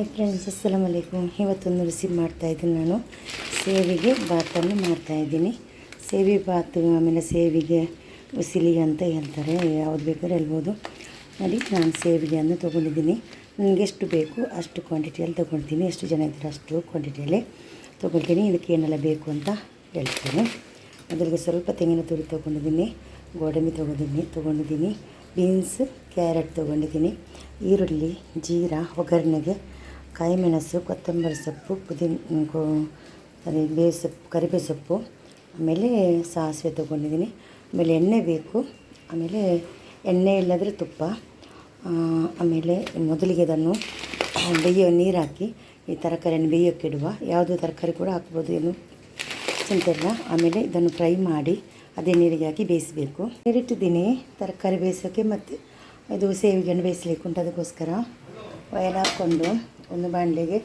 Hi friends ಅಸ್ಸಲಾಮ್ ಅಲೈಕುಮ್ ಇವತ್ತೊಂದು recipe ಮಾಡ್ತಾಯಿದ್ದೀನಿ ನಾನು. ಸೇವಿಗೆ ಬಾತನ್ನು ಮಾಡ್ತಾಯಿದ್ದೀನಿ ಸೇವಿ ಬಾತು ಆಮೇಲೆ ಸೇವಿಗೆ ಉಸಿಲಿ ಅಂತ ಹೇಳ್ತಾರೆ. ಯಾವ್ದು ಬೇಕಾದ್ರೆ ಹೇಳ್ಬೋದು. ನೋಡಿ, ನಾನು ಸೇವಿಗೆಯನ್ನು ತೊಗೊಂಡಿದ್ದೀನಿ. ನನಗೆ ಎಷ್ಟು ಬೇಕು ಅಷ್ಟು ಕ್ವಾಂಟಿಟಿಯಲ್ಲಿ ತೊಗೊಳ್ತೀನಿ. ಎಷ್ಟು ಜನ ಇದ್ದಾರೆ ಅಷ್ಟು ಕ್ವಾಂಟಿಟಿಯಲ್ಲಿ ತೊಗೊಳ್ತೀನಿ. ಇದಕ್ಕೆ ಏನೆಲ್ಲ ಬೇಕು ಅಂತ ಹೇಳ್ತೀನಿ. ಅದ್ರಿಗೆ ಸ್ವಲ್ಪ ತೆಂಗಿನ ತುರಿ ತೊಗೊಂಡಿದ್ದೀನಿ. ಗೋಡಂಬಿ ತೊಗೊಂಡಿದ್ದೀನಿ ತೊಗೊಂಡಿದ್ದೀನಿ. ಬೀನ್ಸ್, ಕ್ಯಾರೆಟ್ ತೊಗೊಂಡಿದ್ದೀನಿ. ಈರುಳ್ಳಿ, ಜೀರಾ, ಒಗ್ಗರಣೆಗೆ ಕಾಯಿಮೆಣಸು, ಕೊತ್ತಂಬರಿ ಸೊಪ್ಪು, ಪುದೀನ ಕೋ, ಅದೇ ಬೇವು ಸೊಪ್ಪು ಕರಿಬೇವು ಸೊಪ್ಪು, ಆಮೇಲೆ ಸಾಸಿವೆ ತೊಗೊಂಡಿದ್ದೀನಿ. ಆಮೇಲೆ ಎಣ್ಣೆ ಬೇಕು. ಆಮೇಲೆ ಎಣ್ಣೆ ಇಲ್ಲದ್ರೆ ತುಪ್ಪ. ಆಮೇಲೆ ಮೊದಲಿಗೆ ಇದನ್ನು ಬೇಯೋ ನೀರು ಹಾಕಿ, ಈ ತರಕಾರಿಯನ್ನು ಬೇಯೋಕ್ಕೆ ಇಡುವ. ಯಾವುದೇ ತರಕಾರಿ ಕೂಡ ಹಾಕ್ಬೋದು, ಏನು ಚಿಂತೆ ಇಲ್ಲ. ಆಮೇಲೆ ಇದನ್ನು ಫ್ರೈ ಮಾಡಿ, ಅದೇ ನೀರಿಗೆ ಹಾಕಿ ಬೇಯಿಸಬೇಕು. ನೀರಿಟ್ಟಿದ್ದೀನಿ, ತರಕಾರಿ ಬೇಯಿಸೋಕ್ಕೆ ಮತ್ತು ಇದು ಸೇವಿಗೆಣ್ಣು ಬೇಯಿಸಲಿಕ್ಕೆ ಉಂಟು ಅದಕ್ಕೋಸ್ಕರ. ಹಾಕ್ಕೊಂಡು ಒಂದು ಬಾಣಲೆಗೆ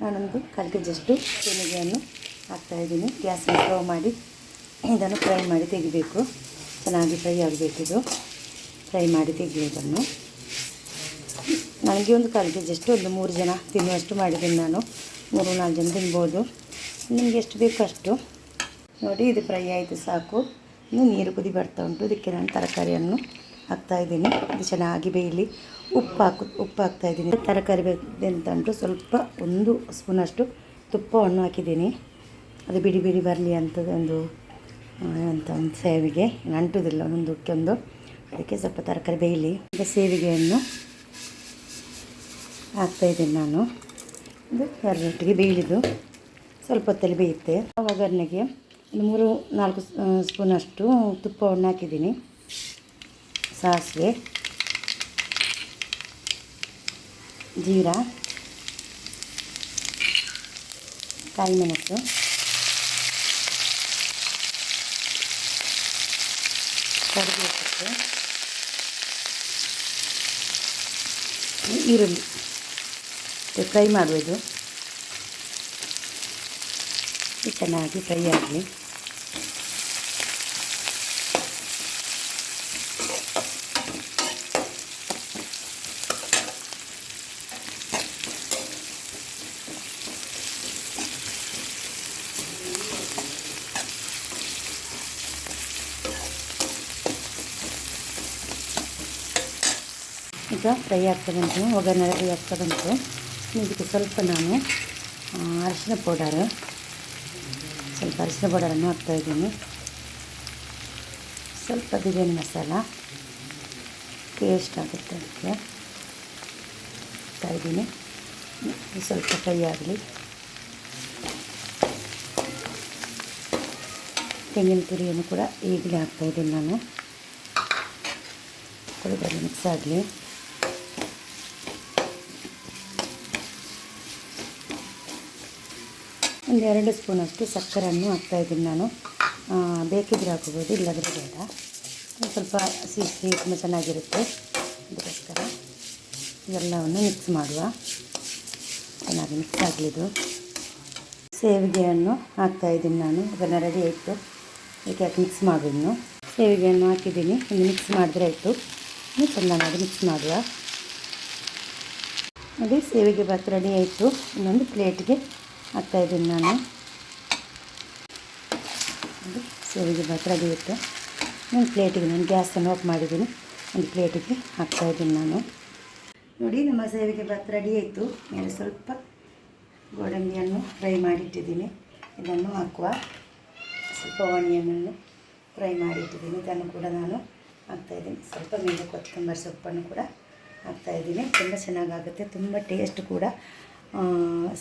ನಾನೊಂದು ಕಾಲು ಕೆ ಜಿಯಷ್ಟು ಹಾಕ್ತಾ ಹಾಕ್ತಾಯಿದ್ದೀನಿ ಗ್ಯಾಸನ್ನು ಸ್ಲೋ ಮಾಡಿ, ಇದನ್ನು ಫ್ರೈ ಮಾಡಿ ತೆಗಿಬೇಕು. ಚೆನ್ನಾಗಿ ಫ್ರೈ ಆಗಬೇಕಿದು ಫ್ರೈ ಮಾಡಿ ತೆಗಿಯೋದನ್ನು ನನಗೆ ಒಂದು ಕಾಲು ಜಿಯಷ್ಟು ಒಂದು ಮೂರು ಜನ ತಿನ್ನುವಷ್ಟು ಮಾಡಿದ್ದೀನಿ ನಾನು. ಮೂರು ನಾಲ್ಕು ಜನ ತಿನ್ಬೋದು. ನಿಮಗೆ ಎಷ್ಟು ಬೇಕು ಅಷ್ಟು. ನೋಡಿ, ಇದು ಫ್ರೈ ಆಯಿತು ಸಾಕು. ಇನ್ನು ನೀರು ಕುದಿ ಬರ್ತಾ ಉಂಟು. ಇದಕ್ಕೆ ನಾನು ತರಕಾರಿಯನ್ನು ಹಾಕ್ತಾಯಿದ್ದೀನಿ ಇದು ಚೆನ್ನಾಗಿ ಬೇಯಲಿ. ಉಪ್ಪು ಹಾಕು, ಉಪ್ಪು ಹಾಕ್ತಾಯಿದ್ದೀನಿ ತರಕಾರಿ ಬೇಕಿದೆ ಅಂತಂದ್ರೆ ಸ್ವಲ್ಪ ಒಂದು ಸ್ಪೂನಷ್ಟು ತುಪ್ಪವನ್ನು ಹಾಕಿದ್ದೀನಿ. ಅದು ಬಿಡಿ ಬಿಡಿ ಬರಲಿ ಅಂತ ಒಂದು ಅಂತ ಒಂದು ಸೇವಿಗೆ. ನಂಟುದಿಲ್ಲ ಒಂದು ಒಂದು ಅದಕ್ಕೆ ಸ್ವಲ್ಪ ತರಕಾರಿ ಬೇಯಲಿ. ಈಗ ಸೇವಿಗೆಯನ್ನು ಹಾಕ್ತಾಯಿದ್ದೀನಿ ನಾನು. ಇದು ರೊಟ್ಟಿಗೆ ಬೇಯಲಿದ್ದು. ಸ್ವಲ್ಪ ಹೊತ್ತಲ್ಲಿ ಬೇಯುತ್ತೆ. ಒಗ್ಗರಣೆಗೆ ಒಂದು ಮೂರು, ನಾಲ್ಕು ಸ್ಪೂನಷ್ಟು ತುಪ್ಪವನ್ನು ಹಾಕಿದ್ದೀನಿ. ಸಾಸಿವೆ ಜೀರಾ ಕಾಯಿಮೆಣಸು ಮೆಣಸು ಸೊಪ್ಪು ಈರುಳ್ಳಿ. ಫ್ರೈ ಮಾಡುವುದು. ಚೆನ್ನಾಗಿ ಫ್ರೈ ಆಗಲಿ. ಈಗ ಫ್ರೈ ಆಗ್ತಾ ಬಂತು, ಒಗ್ಗರಣೆ ಫ್ರೈ ಆಗ್ತಾ ಬಂತು. ಇದಕ್ಕೆ ಸ್ವಲ್ಪ ನಾನು ಅರಿಶಿನ ಪೌಡರ್, ಸ್ವಲ್ಪ ಅರಿಶಿನ ಪೌಡರನ್ನು ಹಾಕ್ತಾಯಿದ್ದೀನಿ ಸ್ವಲ್ಪ ಬಿರಿಯಾನಿ ಮಸಾಲ ಟೇಸ್ಟ್ ಆಗುತ್ತೆ ಅದಕ್ಕೆ. ಹಾಕ್ತಾಯಿದ್ದೀನಿ ಇದ್ದೀನಿ. ಸ್ವಲ್ಪ ಫ್ರೈ ಆಗಲಿ. ತೆಂಗಿನ ತುರಿಯನ್ನು ಕೂಡ ಈಗಲೇ ಹಾಕ್ತಾಯಿದ್ದೀನಿ ನಾನು. ಕುಡಿದಲ್ಲಿ ಮಿಕ್ಸ್ ಆಗಲಿ. ಒಂದು ಎರಡು ಸ್ಪೂನಷ್ಟು ಸಕ್ಕರೆಯನ್ನು ಹಾಕ್ತಾಯಿದ್ದೀನಿ ನಾನು. ಬೇಕಿದ್ರೆ ಹಾಕೋಬೋದು, ಇಲ್ಲದ್ರೆ ಬೇಡ. ಸ್ವಲ್ಪ ಸಿಹಿ ತುಂಬ ಚೆನ್ನಾಗಿರುತ್ತೆ. ಅದಕ್ಕೋಸ್ಕರ ಇವೆಲ್ಲವನ್ನು ಮಿಕ್ಸ್ ಮಾಡುವ. ಚೆನ್ನಾಗಿ ಮಿಕ್ಸ್ ಆಗಲಿದು. ಸೇವಿಗೆಯನ್ನು ಹಾಕ್ತಾಯಿದ್ದೀನಿ ನಾನು. ಅದನ್ನು ರೆಡಿ ಆಯಿತು. ಅದಕ್ಕೆ ಹಾಕಿ ಮಿಕ್ಸ್ ಮಾಡಿದ್ನು ಸೇವಿಗೆಯನ್ನು ಹಾಕಿದ್ದೀನಿ. ಇನ್ನು ಮಿಕ್ಸ್ ಮಾಡಿದ್ರೆ ಆಯಿತು. ಇನ್ನು ಚೆನ್ನಾಗಿ ಮಿಕ್ಸ್ ಮಾಡುವ. ನೋಡಿ ಸೇವಿಗೆ ಭಾತ್ ರೆಡಿ ಆಯಿತು. ಇನ್ನೊಂದು ಪ್ಲೇಟ್ಗೆ ಹಾಕ್ತಾಯಿದ್ದೀನಿ ನಾನು ನೋಡಿ ಸೇವಿಗೆ ಮಾತ್ರ ಆಯಿತು ಒಂದು ಪ್ಲೇಟಿಗೆ ನಾನು ಗ್ಯಾಸನ್ನು ಆಫ್ ಮಾಡಿದ್ದೀನಿ. ಒಂದು ಪ್ಲೇಟಿಗೆ ಹಾಕ್ತಾಯಿದ್ದೀನಿ ನಾನು. ನೋಡಿ, ನಮ್ಮ ಸೇವಿಗೆ ಭಾತ್ ರೆಡಿ ಆಯಿತು. ಮೇಲೆ ಸ್ವಲ್ಪ ಗೋಡಂಬಿಯನ್ನು ಫ್ರೈ ಮಾಡಿಟ್ಟಿದ್ದೀನಿ. ಇದನ್ನು ಹಾಕುವ ಸ್ವಲ್ಪ ಆನಿಯನನ್ನು ಫ್ರೈ ಮಾಡಿಟ್ಟಿದ್ದೀನಿ. ಇದನ್ನು ಕೂಡ ನಾನು ಹಾಕ್ತಾಯಿದ್ದೀನಿ. ಸ್ವಲ್ಪ ಮೇಲೆ ಕೊತ್ತಂಬರಿ ಸೊಪ್ಪನ್ನು ಕೂಡ ಹಾಕ್ತಾಯಿದ್ದೀನಿ. ತುಂಬ ಚೆನ್ನಾಗಾಗುತ್ತೆ. ತುಂಬ ಟೇಸ್ಟ್ ಕೂಡ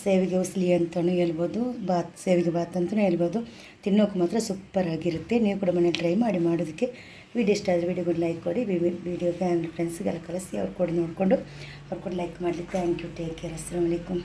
ಸೇವಿಗೆ ಉಸ್ಲಿ ಅಂತಲೂ ಹೇಳ್ಬೋದು, ಬಾತ್, ಸೇವಿಗೆ ಬಾತ್ ಅಂತಲೂ ಹೇಳ್ಬೋದು. ತಿನ್ನೋಕೆ ಮಾತ್ರ ಸೂಪರಾಗಿರುತ್ತೆ ನೀವು ಕೂಡ ಮನೇಲಿ ಟ್ರೈ ಮಾಡಿ ಮಾಡೋದಕ್ಕೆ ವಿಡಿಯೋ ಇಷ್ಟ ಆದರೆ ವಿಡಿಯೋಗೆ ಲೈಕ್ ಕೊಡಿ ವಿಡಿಯೋ ಫ್ಯಾಮಿಲಿ ಫ್ರೆಂಡ್ಸ್ಗೆಲ್ಲ ಕಳಿಸಿ, ಅವ್ರು ಕೂಡ ನೋಡಿಕೊಂಡು, ಅವ್ರು ಕೂಡ ಲೈಕ್ ಮಾಡಲಿ ಥ್ಯಾಂಕ್ ಯು ಟೇಕ್ ಕೇರ್ ಅಸ್ಸಲಾಮ್ ವಲೈಕುಮ್